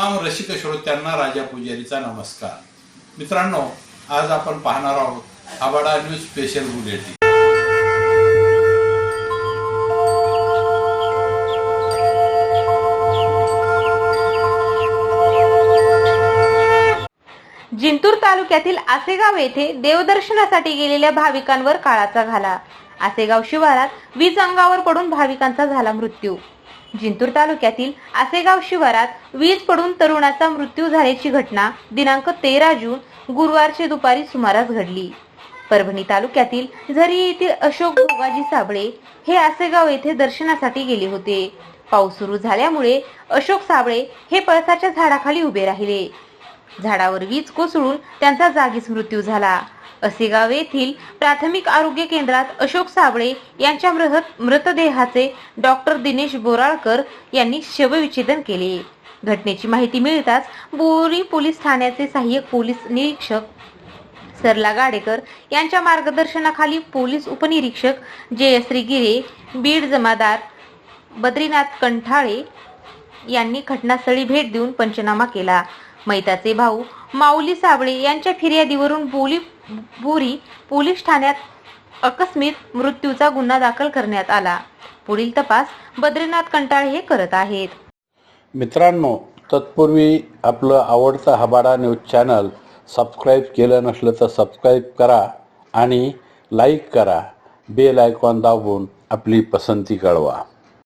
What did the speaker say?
रसिक श्रोत्यांना राजा पुजारीचा नमस्कार. मित्रांनो आज आपण पाहणार आहोत Abada news special bulletin Jintur तालुक्यातील आसेगाव येथे देवदर्शनासाठी गेलेल्या भाविकांवर काळाचा घाला. आसेगाव शिवारात वीज अंगावर पडून भाविकांचा झाला मृत्यू. जिंतूर तालुक्यातील आसेगाव शिवारात वीज पडून तरुणाचा मृत्यू झाल्याची घटना दिनांक तेरा जून गुरुवारचे दुपारी सुमारास घडली. परभणी तालुक्यातील झरी येथील अशोक भोगाजी साबळे हे आसेगाव येथे दर्शनासाठी गेले होते. पाऊस सुरू झाल्यामुळे अशोक साबळे हे पळसाच्या झाडाखाली उभे राहिले. झाडावर वीज कोसळून त्यांचा जागीच मृत्यू झाला. असेगाव येथील प्राथमिक आरोग्य केंद्रात अशोक साबळे यांच्या मृत मृतदेहाचे डॉक्टर दिनेश बोराळकर यांनी शवविच्छेदन केले. घटनेची माहिती मिळताच बोरी पोलीस ठाण्याचे सहाय्यक पोलीस निरीक्षक सरला गाडेकर यांच्या मार्गदर्शनाखाली पोलीस उपनिरीक्षक जयश्री गिरे बीड जमादार बद्रीनाथ कंठाळे यांनी घटनास्थळी भेट देऊन पंचनामा केला. मैताचे भाऊ माऊली साबळे यांच्या फिर्यादीवरून बोली बोरी पोलीस ठाण्यात अकस्मित मृत्यूचा गुन्हा दाखल करण्यात आला. पुढील तपास बद्रीनाथ कंटाळे हे करत आहेत. मित्रांनो तत्पूर्वी आपलं आवडतं हबाडा न्यूज चॅनल सबस्क्राईब केलं नसलं तर सबस्क्राईब करा आणि लाईक करा. बेल आयकॉन दाबून आपली पसंती कळवा.